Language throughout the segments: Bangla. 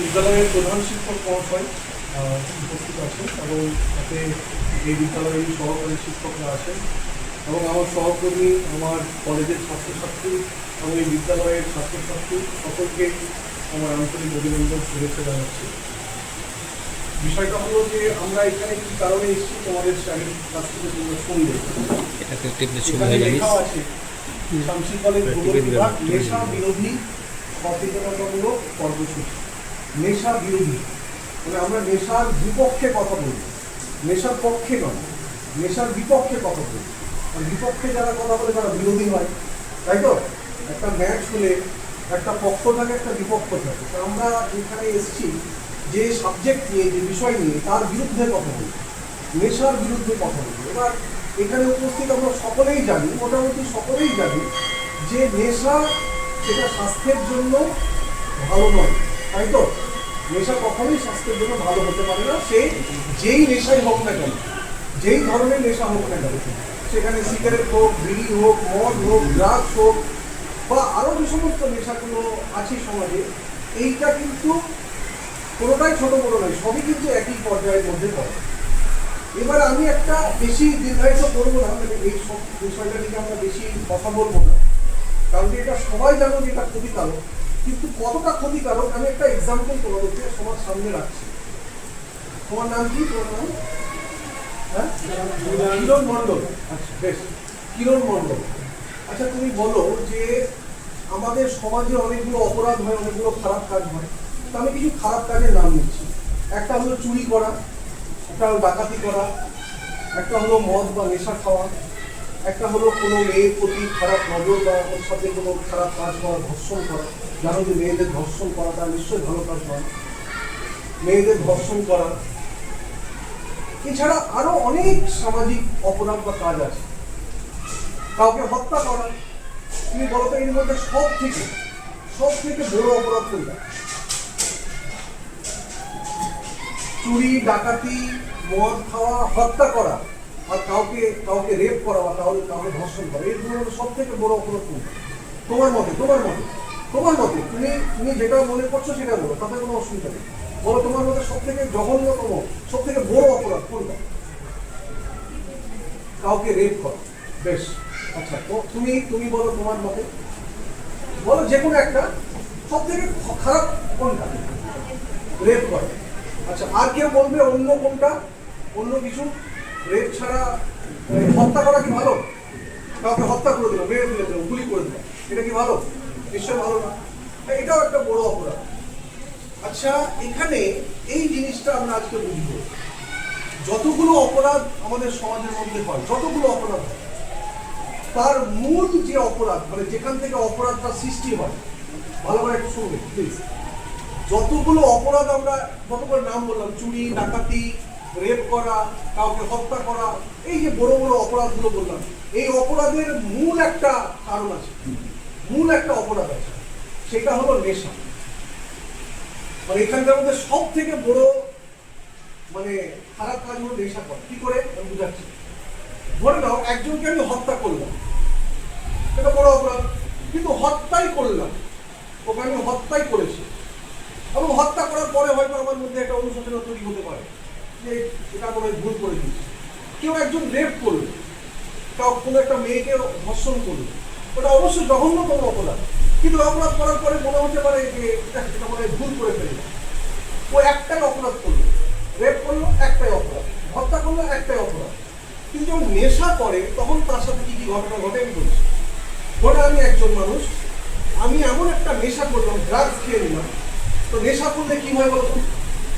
বিদ্যালয়ের প্রধান শিক্ষক মহাশয় উপস্থিত আছেন এবং সাথে এই বিদ্যালয়ের সহকারী শিক্ষকরা আছেন এবং আমার সহকর্মী আমার কলেজের ছাত্রছাত্রী এবং এই বিদ্যালয়ের ছাত্রছাত্রী সকলকে আমার আন্তরিক অভিনন্দন শুভেচ্ছা জানাচ্ছি। বিষয়টা হলো যে আমরা এখানে কি কারণে এসেছি তোমাদের স্যারের কাছ থেকে তোমরা শুনবে এখানে লেখা আছে শামসি কলেজ ভূগোল বিভাগ নেশা বিরোধী সচেতনতামূলক কর্মসূচি। নেশা বিরোধী। মানে আমরা নেশার বিপক্ষে কথা বলি। নেশার পক্ষে নয়, নেশার বিপক্ষে কথা বলি। আর বিপক্ষে যারা কথা বলে তারা বিরোধী হয়, তাই তো? একটা ম্যাচ হলে একটা পক্ষ থাকে, একটা বিপক্ষ থাকে। তো আমরা এখানে এসেছি যে সাবজেক্ট নিয়ে, যে বিষয় নিয়ে, তার বিরুদ্ধে কথা বলি। নেশার বিরুদ্ধে কথা বলি। এবার এখানে উপস্থিত আমরা সকলেই জানি, মোটামুটি সকলেই জানি যে নেশা সেটা স্বাস্থ্যের জন্য ভালো নয়। তাই তো? নেশা কখনোই স্বাস্থ্যের জন্য ভালো হতে পারে না। সে যেই নেশাই হোক না কেন, যেই ধরনের নেশা হোক না কেন, সেখানে সিগারেট হোক, বিড়ি হোক, মদ হোক ড্রাগস হোক, বা আরও যে সমস্ত নেশাগুলো আছে সমাজে, এইটা কিন্তু কোনোটাই ছোট বড় নয়, সবই কিন্তু একই পর্যায়ের মধ্যে পড়ে। এবার আমি একটা বেশি দীর্ঘায়িত করব না মানে এই সব বিষয়টা নিয়ে আমরা বেশি কথা বলব না। কারণ এটা সবাই জানো যে এটা ক্ষতিকারক কিন্তু কতটা ক্ষতিকারক, আমি একটা এক্সাম্পল তোমাদেরকে সবার সামনে রাখছি। তোমার নাম কি? তোমার নাম? হ্যাঁ? কিরণ মণ্ডল। আচ্ছা বেশ। কিরণ মণ্ডল। আচ্ছা তুমি বলো যে আমাদের সমাজে অনেকগুলো অপরাধ হয়, অনেকগুলো খারাপ কাজ হয়। তো আমি কিছু খারাপ কাজের নাম নিচ্ছি। একটা হলো চুরি করা, একটা হলো ডাকাতি করা, একটা হলো মদ বা নেশা খাওয়া। একটা হলো কোনো মেয়ের প্রতি খারাপ নজর বা ওর সাথে কোনো খারাপ কাজ করা ধর্ষণ করা। জানো যে মেয়েদের ধর্ষণ করাটা নিশ্চয়ই ভালো কাজ নয়। মেয়েদের ধর্ষণ করা। এছাড়া আরও অনেক সামাজিক অপরাধ বা কাজ আছে। কাউকে হত্যা করা। তুমি বলো তো এর মধ্যে সব থেকে সব থেকে বড় অপরাধ কোনটা? চুরি, ডাকাতি, মদ খাওয়া, হত্যা করা। আর কাউকে কাউকে রেপ করা বা কাউকে কাউকে ধর্ষণ করা এগুলো হলো সব থেকে বড় অপরাধ তোমার মতে তোমার মতে তোমার মতে তুমি তুমি যেটা মনে করছ সেটা বলো তাতে কোনো অসুবিধা নেই। বলো তোমার মতে সব থেকে জঘন্যতম সব থেকে বড় অপরাধ কোনটা? কাউকে রেপ করা। বেশ আচ্ছা। তো তুমি তুমি বলো তোমার মতে। বলো যে কোনো একটা সব থেকে খারাপ কোনটা? রেপ করা। আচ্ছা আর কেউ বলবে অন্য কোনটা? অন্য কিছু? রেপ ছাড়া হত্যা করা কি ভালো? কাউকে হত্যা করে দিল মেরে দিলে দিল গুলি করে দিল এটা কি ভালো? নিশ্চয় ভালো না। এটাও একটা বড় অপরাধ। আচ্ছা এখানে এই জিনিসটা আমরা আজকে বুঝব। যতগুলো অপরাধ আমাদের সমাজের মধ্যে হয়, যতগুলো অপরাধ হয়, তার মূল যে অপরাধ মানে যেখান থেকে অপরাধটা সৃষ্টি হয়, ভালো করে একটু শুনবে প্লিজ যতগুলো অপরাধ আমরা, যতগুলো নাম বললাম, চুরি, ডাকাতি রেপ করা, কাউকে হত্যা করা, এই যে বড় বড় অপরাধগুলো বললাম, এই অপরাধের মূল একটা কারণ আছে। মূল একটা অপরাধ আছে, সেটা হলো নেশা। মানে এখানকার মধ্যে সব থেকে বড় মানে খারাপ কাজ হলো নেশা করা। কি করে? আমি বুঝাচ্ছি। ধরে নাও, একজনকে আমি হত্যা করলাম। এটা বড় অপরাধ। কিন্তু হত্যাই করলাম। ওকে আমি হত্যাই করেছি। এবং হত্যা করার পরে হয়তো আমার মধ্যে একটা অনুশোচনা তৈরি হতে পারে। এটা কোনো ভুল করে দিয়েছি। কেউ একজন রেপ করল কাউ কোনো একটা মেয়েকে ধর্ষণ করল। ওটা অবশ্যই জঘন্যতম অপরাধ। কিন্তু অপরাধ করার পরে মনে হতে পারে যে এটা এটা মনে ভুল করে ফেললাম ও একটাই অপরাধ করল। রেপ করল, একটাই অপরাধ। হত্যা করল, একটাই অপরাধ। কিন্তু যখন নেশা করে, তখন তার সাথে কি কি ঘটনা ঘটে আমি বলছি। ধরে আমি একজন মানুষ, আমি এমন একটা নেশা করলাম ড্রাগস খেয়ে নিলাম। তো নেশা করলে কি হয় বলতো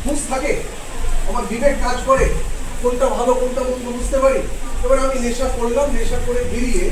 হুঁশ থাকে? আমার বিবেক কাজ করে, কোনটা ভালো, কোনটা মন্দ বুঝতে পারি? এবার আমি নেশা করলাম, নেশা করে বেরিয়ে